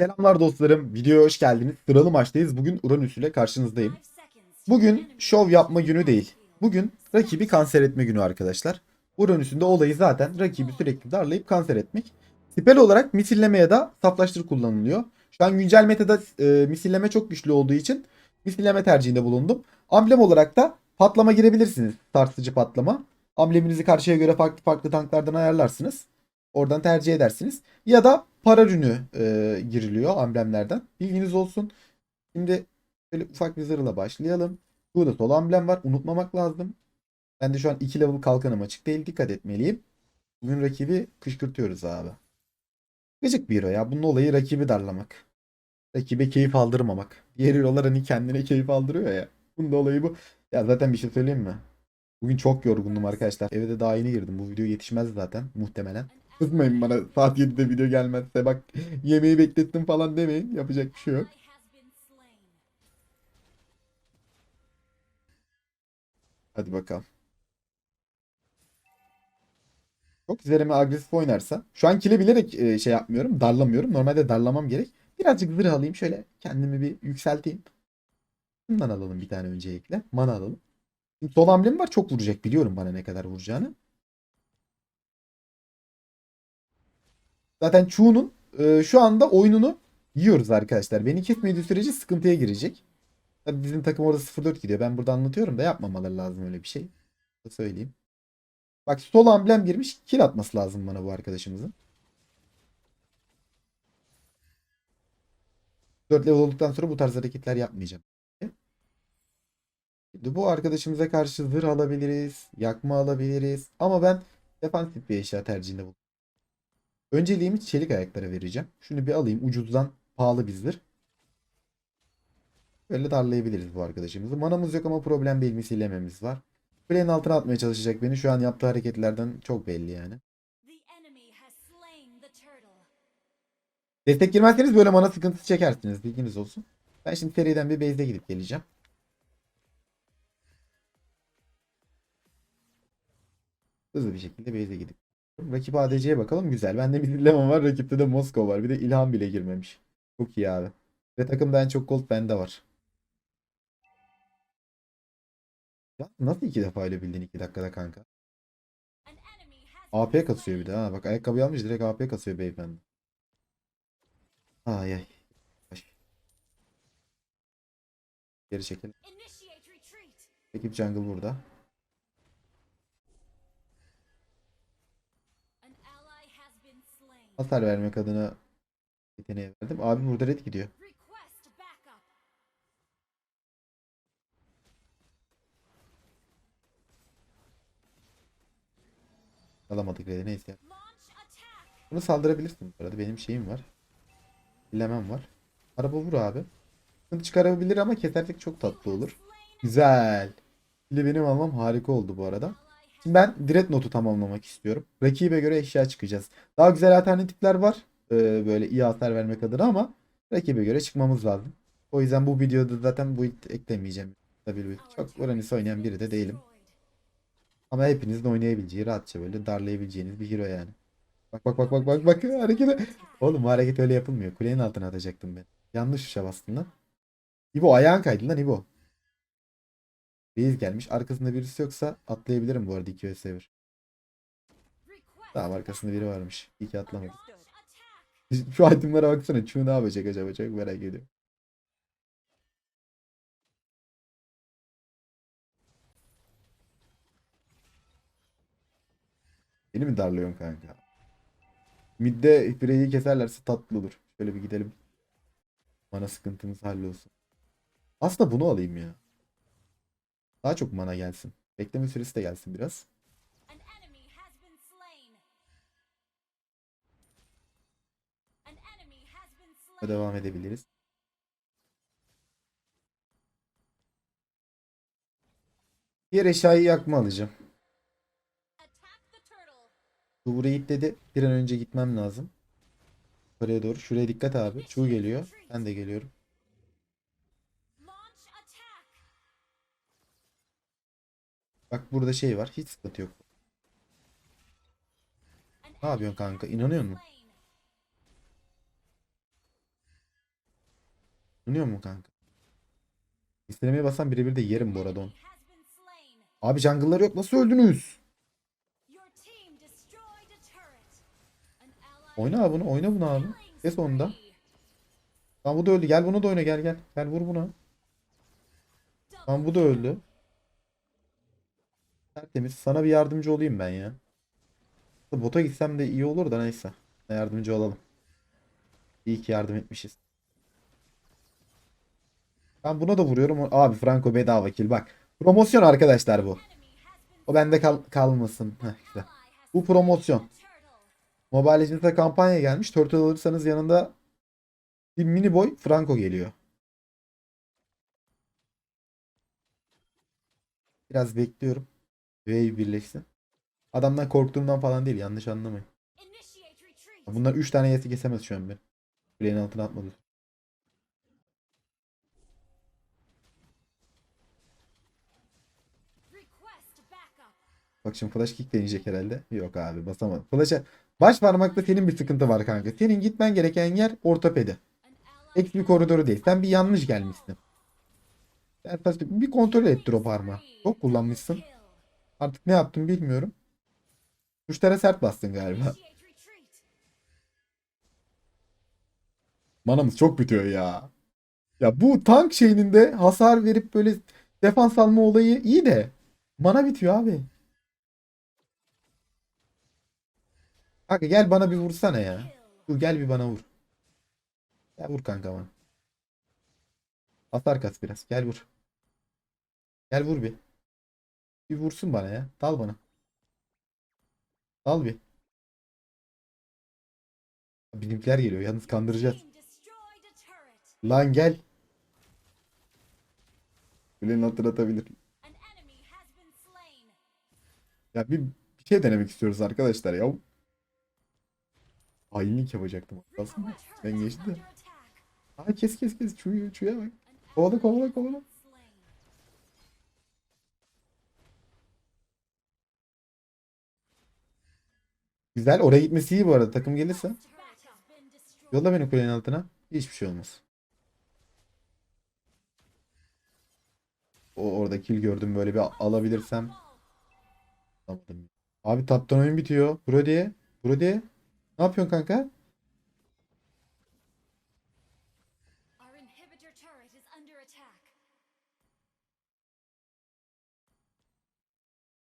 Selamlar dostlarım. Videoya hoş geldiniz. Sıralı maçtayız. Bugün Uranüs ile karşınızdayım. Bugün şov yapma günü değil. Bugün rakibi kanser etme günü arkadaşlar. Uranüs'ün de olayı zaten rakibi sürekli darlayıp kanser etmek. Spell olarak misilleme ya da saflaştır kullanılıyor. Şu an güncel metada e, misilleme çok güçlü olduğu için misilleme tercihinde bulundum. Amblem olarak da patlama girebilirsiniz. Sarsıcı patlama. Ambleminizi karşıya göre farklı farklı tanklardan ayarlarsınız. Oradan tercih edersiniz. Ya da para rünü e, giriliyor amblemlerden. Bilginiz olsun. Şimdi şöyle ufak bir zırhla başlayalım. Burada sol amblem var. Unutmamak lazım. Ben de şu an 2 level kalkanım açık değil. Dikkat etmeliyim. Bugün rakibi kışkırtıyoruz abi. Gıcık bir hero ya. Bunun olayı rakibi darlamak. Rakibe keyif aldırmamak. Diğer hero'lar hani kendine keyif aldırıyor ya. Bunun da olayı bu. Ya zaten bir şey söyleyeyim mi? Bugün çok yorgundum arkadaşlar. Eve de daha yeni girdim. Bu video yetişmez zaten muhtemelen. Kızmayın bana saat 7'de video gelmezse bak yemeği beklettim falan demeyin. Yapacak bir şey yok. Hadi bakalım. Çok üzerime agresif oynarsa. Şu an kile bilerek e, şey yapmıyorum. Darlamıyorum. Normalde darlamam gerek. Birazcık zırh alayım. Şöyle kendimi bir yükselteyim. Bundan alalım bir tane öncelikle. Mana alalım. Şimdi sol hamlem var. Çok vuracak. Biliyorum bana ne kadar vuracağını. Zaten Chu'nun e, şu anda oyununu yiyoruz arkadaşlar. Beni kesmediği sürece sıkıntıya girecek. Tabii bizim takım orada 0-4 gidiyor. Ben burada anlatıyorum da yapmamaları lazım öyle bir şey. Da söyleyeyim. Bak sol amblem girmiş. Kill atması lazım bana bu arkadaşımızın. 4 level olduktan sonra bu tarz hareketler yapmayacağım. Şimdi bu arkadaşımıza karşı zırh alabiliriz. Yakma alabiliriz. Ama ben defansif bir eşya tercihinde bulundum. Önceliğimi çelik ayaklara vereceğim. Şunu bir alayım. Ucuzdan pahalı zırh. Böyle darlayabiliriz bu arkadaşımızı. Manamız yok ama problem değil misillememiz var. Kulenin altına atmaya çalışacak beni. Şu an yaptığı hareketlerden çok belli yani. Destek girmezseniz böyle mana sıkıntısı çekersiniz. Bilginiz olsun. Ben şimdi seriden bir base'e gidip geleceğim. Hızlı bir şekilde base'e gidip. Rakip ADC'ye bakalım. Güzel. Bende bir dilemma var. Rakipte de Moskova var. Bir de İlhan bile girmemiş. Çok iyi abi. Ve takımda en çok gold bende var. Ya nasıl iki defa öyle bildin iki dakikada kanka? AP kasıyor bir de ha. Bak ayakkabı almış direkt AP kasıyor beyefendi. Ay ay. Geri çekelim. Ekip jungle burada. Hasar vermek adına yeteneği verdim. Abi burada red gidiyor. Alamadık red'i neyse. Bunu saldırabilirsin bu arada. Benim şeyim var. Bilemem var. Araba vur abi. Sıkıntı çıkarabilir ama kesersek çok tatlı olur. Güzel. Bile benim almam harika oldu bu arada. Şimdi ben Dreadnought'u tamamlamak istiyorum. Rakibe göre eşya çıkacağız. Daha güzel alternatifler var. Ee, böyle iyi hasar vermek adına ama rakibe göre çıkmamız lazım. O yüzden bu videoda zaten bu eklemeyeceğim. Tabii çok Uranüs oynayan biri de değilim. Ama hepinizin oynayabileceği, rahatça böyle darlayabileceğiniz bir hero yani. Bak bak bak bak bak bak harekete. Oğlum bu hareket öyle yapılmıyor. Kulenin altına atacaktım ben. Yanlış tuşa bastın lan. İbo ayağın kaydı lan İbo. Reis gelmiş. Arkasında birisi yoksa atlayabilirim bu arada 2 vs 1. Tamam arkasında biri varmış. İyi ki atlamadım. Şu itemlara baksana. Şu ne yapacak acaba? Çok merak ediyorum. Beni mi darlıyorsun kanka? Midde Frey'i keserlerse tatlı olur. Şöyle bir gidelim. Mana sıkıntımız hallolsun. Aslında bunu alayım ya. Daha çok mana gelsin. Bekleme süresi de gelsin biraz. Devam edebiliriz. Diğer eşyayı yakma alacağım. Bu burayı dedi. Bir an önce gitmem lazım. Oraya doğru. Şuraya dikkat abi. Çoğu geliyor. Ben de geliyorum. Bak burada şey var. Hiç sıkıntı yok. Ne yapıyorsun kanka? İnanıyor musun? Dönüyor mu kanka? İstemeye basan birebir de yerim bu arada onu. Abi jungle'ları yok. Nasıl öldünüz? Oyna bunu. Oyna bunu abi. Kes onu da. Tamam bu da öldü. Gel bunu da oyna. Gel gel. Gel vur buna. Tamam bu da öldü. Tertemiz. Sana bir yardımcı olayım ben ya. Bota gitsem de iyi olur da neyse. Yardımcı olalım. İyi ki yardım etmişiz. Ben buna da vuruyorum. Abi Franco bedava kill bak. Promosyon arkadaşlar bu. O bende kal kalmasın. Heh, güzel. Bu promosyon. Mobile Legends'e kampanya gelmiş. Turtle alırsanız yanında bir mini boy Franco geliyor. Biraz bekliyorum. Wave birleşsin. Adamdan korktuğumdan falan değil. Yanlış anlamayın. Bunlar 3 tane yeti kesemez şu an ben. Kulenin altına atmadı. Bak şimdi flash kick deneyecek herhalde. Yok abi basamadım. Flash'a baş parmakta senin bir sıkıntı var kanka. Senin gitmen gereken yer ortopedi. Ek bir koridoru değil. Sen bir yanlış gelmişsin. Bir kontrol ettir o parmağı. Çok kullanmışsın. Artık ne yaptın bilmiyorum. Tuşlara sert bastın galiba. Manamız çok bitiyor ya. Ya bu tank şeyinin de hasar verip böyle defans alma olayı iyi de mana bitiyor abi. Kanka gel bana bir vursana ya. Dur gel bir bana vur. Gel vur kanka bana. Hasar kas biraz. Gel vur. Gel vur bir. Bir vursun bana ya. Dal bana. Dal bir. Bizimkiler geliyor. Yalnız kandıracağız. Lan gel. Kulenin hatırlatabilir. Ya bir, bir şey denemek istiyoruz arkadaşlar ya. Hainlik yapacaktım aslında. Ben geçti de. Aa kes kes kes. Çuyu, çuya bak. Kovala kovala kovala. Güzel. Oraya gitmesi iyi bu arada. Takım gelirse. Yolla beni kulenin altına. Hiçbir şey olmaz. O orada kill gördüm böyle bir alabilirsem. Abi taptan oyun bitiyor. Brody. Brody. Ne yapıyorsun kanka?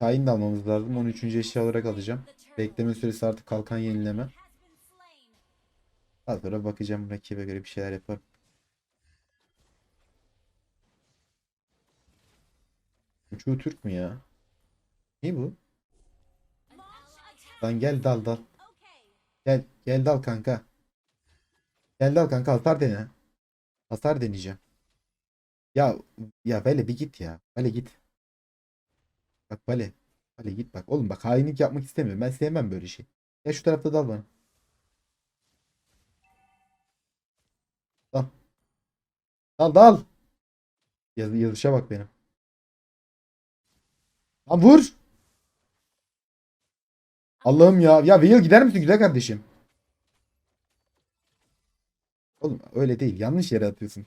Kain de almamız lazım. 13. eşya olarak alacağım. Bekleme süresi artık kalkan yenileme. Daha sonra bakacağım rakibe göre bir şeyler yaparım. Uçuğu Türk mü ya? Ne bu? Lan gel dal dal. Gel gel dal kanka. Gel dal kanka hasar dene. Hasar deneyeceğim. Ya ya Bale bir git ya. Bale git. Bak Bale. Bale git bak. Oğlum bak hainlik yapmak istemiyorum. Ben sevmem böyle şey. Ya şu tarafta dal bana. Dal. Dal dal. Yaz, yazışa bak benim. Lan vur. Allah'ım ya. Ya Veil gider misin güzel kardeşim? Oğlum öyle değil. Yanlış yere atıyorsun.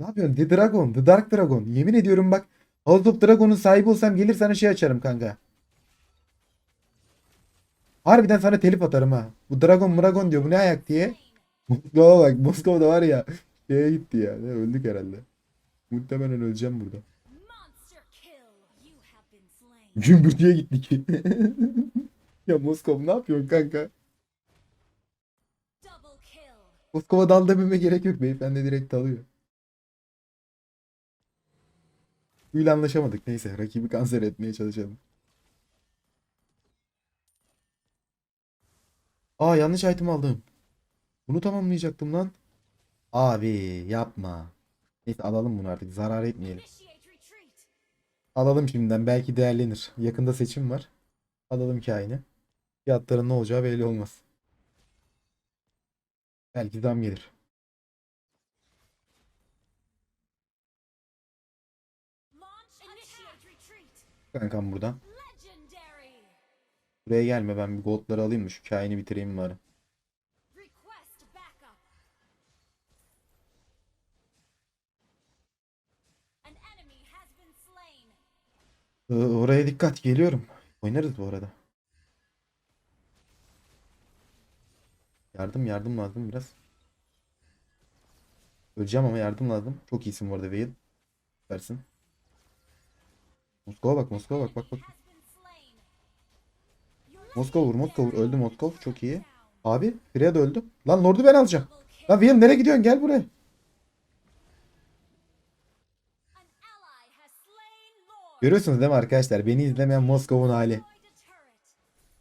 Ne yapıyorsun? The Dragon. The Dark Dragon. Yemin ediyorum bak. House of Dragon'un sahibi olsam gelir sana şey açarım kanka. Harbiden sana telif atarım ha. Bu Dragon Dragon diyor. Bu ne ayak diye. Moskova bak. Moskova'da var ya. Şeye gitti ya. Öldük herhalde. Muhtemelen öleceğim burada. Gümbürtüye gittik. ya Moskova ne yapıyorsun kanka? Moskova dal dememe gerek yok. Beyefendi direkt dalıyor. Suyla anlaşamadık. Neyse rakibi kanser etmeye çalışalım. Aa yanlış item aldım. Bunu tamamlayacaktım lan. Abi yapma. Neyse alalım bunu artık. Zarar etmeyelim. Alalım şimdiden. Belki değerlenir. Yakında seçim var. Alalım kaini. Fiyatların ne olacağı belli olmaz. Belki zam gelir. Kankam buradan. Buraya gelme ben bir goldları alayım da şu kaini bitireyim bari. Ee, oraya dikkat geliyorum. Oynarız bu arada. Yardım yardım lazım biraz. Öleceğim ama yardım lazım. Çok iyisin bu arada Veil. Versin. Moskova bak Moskova bak bak bak. Moskova vur Moskova vur. Öldü Moskov. Çok iyi. Abi Freya da öldü. Lan Lord'u ben alacağım. Lan Veil nereye gidiyorsun? Gel buraya. Görüyorsunuz değil mi arkadaşlar? Beni izlemeyen Moskov'un hali.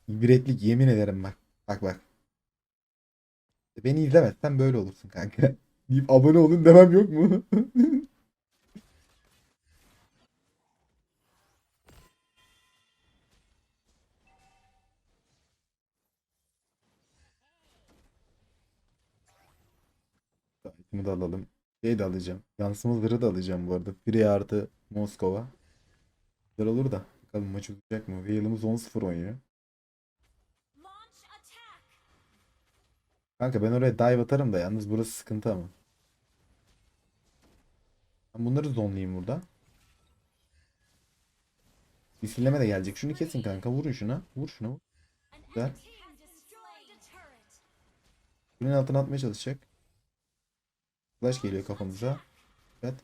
İbretlik yemin ederim bak. Bak bak. Beni izlemezsen böyle olursun kanka. Deyip abone olun demem yok mu? Şey de alacağım. Yansıma zırhı da alacağım bu arada. Free artı Moskova. Güzel olur da. Bakalım maç uzayacak mı? Veil'ımız 10-0 oynuyor. Kanka ben oraya dive atarım da yalnız burası sıkıntı ama. Ben bunları zonlayayım burada. Misilleme de gelecek. Şunu kesin kanka. Vurun şuna. Vur şuna. Vur. Güzel. Kulenin altına atmaya çalışacak. Flash geliyor kafamıza. Evet.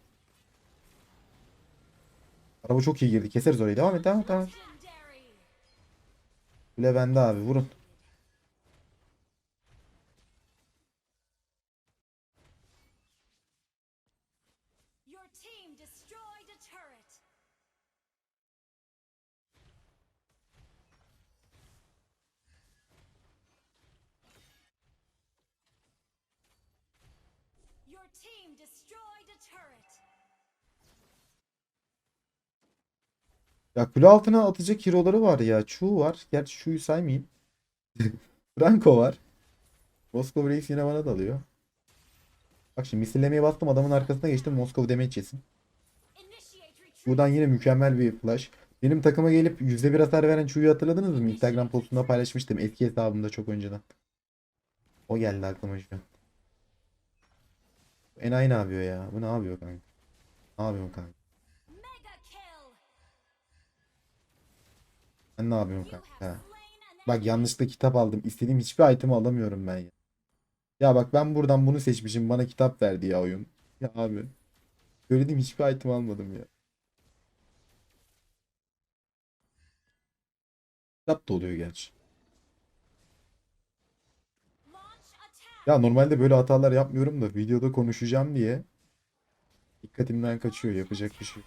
Araba çok iyi girdi. Keseriz orayı. Devam et. Devam et. Devam et. Kule bende abi. Vurun. Ya kule altına atacak hero'ları var ya. Chu var. Gerçi Chu'yu saymayayım. Franco var. Moskova Reis yine bana dalıyor. Bak şimdi misillemeye bastım adamın arkasına geçtim. Moskova damage yesin. Buradan yine mükemmel bir flash. Benim takıma gelip %1 hasar veren Chu'yu hatırladınız mı? Instagram postunda paylaşmıştım. Eski hesabımda çok önceden. O geldi aklıma şu an. Enayi ne yapıyor ya? Bu ne yapıyor kanka? Ne yapıyorsun kanka? Mega kill. Sen ne yapıyorsun You kanka? Bak yanlışlıkla kitap aldım. İstediğim hiçbir item alamıyorum ben ya. Ya bak ben buradan bunu seçmişim. Bana kitap verdi ya oyun. Ya abi. Söylediğim hiçbir item almadım ya. Kitap da oluyor gerçi. Ya normalde böyle hatalar yapmıyorum da videoda konuşacağım diye dikkatimden kaçıyor. Yapacak bir şey.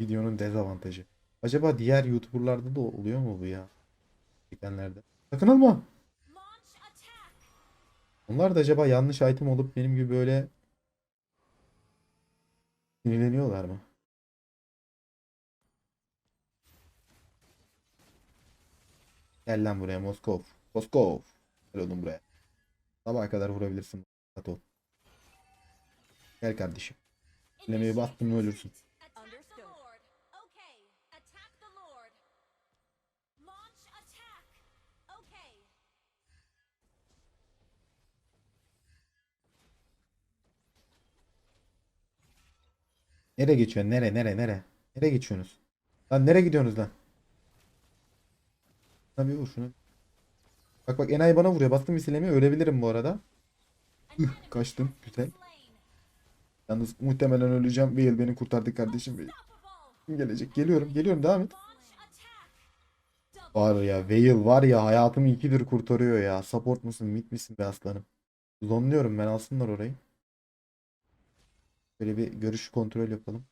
Videonun dezavantajı. Acaba diğer YouTuber'larda da oluyor mu bu ya? Çekenlerde. Sakın alma. Onlar da acaba yanlış item olup benim gibi böyle sinirleniyorlar mı? Gel lan buraya Moskov. Moskov. Gel oğlum buraya. Sabaha kadar vurabilirsin. Rahat. Gel kardeşim. Lemeyi bastın mı ölürsün. Nereye geçiyorsun? Nere? Nere? Nere? Nereye geçiyorsunuz? Lan nereye gidiyorsunuz lan? Lan bir vur şunu. Bak bak enayi bana vuruyor. Bastım misilemi ölebilirim bu arada. Kaçtım. Güzel. Yalnız muhtemelen öleceğim. Veil beni kurtardı kardeşim. Kim gelecek? Geliyorum. Geliyorum. Devam et. Var ya Veil var ya hayatımı ikidir kurtarıyor ya. Support musun? Mid misin be aslanım? Zonluyorum ben alsınlar orayı. Böyle bir görüş kontrol yapalım.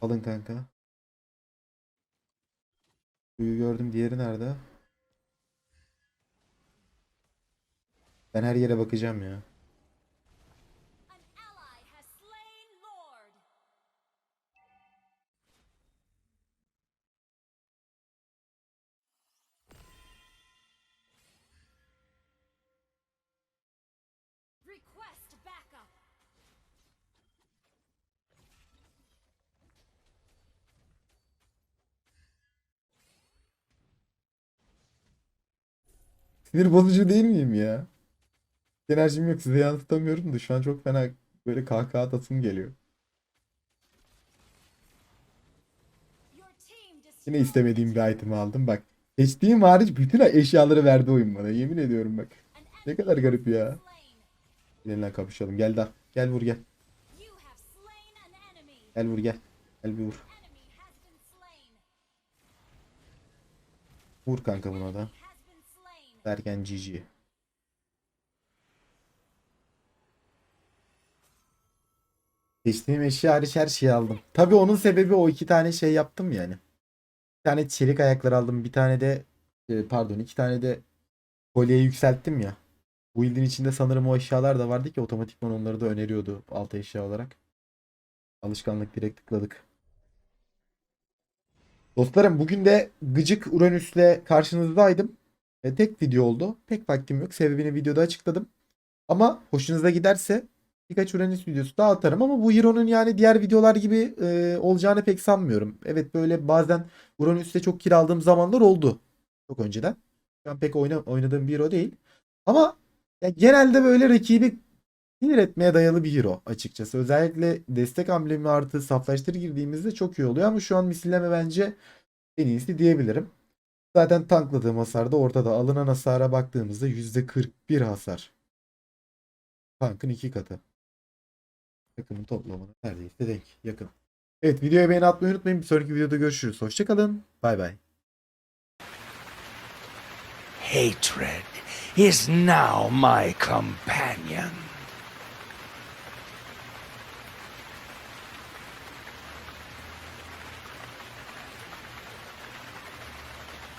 Alın kanka. Suyu gördüm. Diğeri nerede? Ben her yere bakacağım ya. Sinir bozucu değil miyim ya? Enerjim yok size yansıtamıyorum da şu an çok fena böyle kahkaha atasım geliyor. Yine istemediğim bir item aldım bak. Seçtiğim hariç bütün eşyaları verdi oyun bana. Yemin ediyorum bak. Ne kadar garip ya. Lan kapışalım. Gel da. Gel vur gel. Gel vur gel. Gel bir vur. Vur kanka buna da. Derken GG. Seçtiğim eşya hariç her şeyi aldım. Tabii onun sebebi o iki tane şey yaptım yani. Bir tane çelik ayaklar aldım. Bir tane de e, pardon iki tane de kolyeyi yükselttim ya. Bu build'in içinde sanırım o eşyalar da vardı ki otomatikman onları da öneriyordu alt eşya olarak. Alışkanlık direkt tıkladık. Dostlarım bugün de gıcık Uranüs'le karşınızdaydım. E, tek video oldu. Pek vaktim yok. Sebebini videoda açıkladım. Ama hoşunuza giderse birkaç Uranüs videosu daha atarım ama bu Hero'nun yani diğer videolar gibi e, olacağını pek sanmıyorum. Evet böyle bazen Uranüs'te çok kiraladığım zamanlar oldu. Çok önceden. Şu an pek oyna, oynadığım bir hero değil. Ama ya genelde böyle rakibi sinir etmeye dayalı bir hero açıkçası. Özellikle destek amblemi artı saflaştırı girdiğimizde çok iyi oluyor ama şu an misilleme bence en iyisi diyebilirim. Zaten tankladığım hasar da ortada. Alınan hasara baktığımızda %41 hasar. Tankın iki katı. Takımın toplamına neredeyse denk. Yakın. Evet videoya beğeni atmayı unutmayın. Bir sonraki videoda görüşürüz. Hoşçakalın. Bay bay. Hatred is now my companion.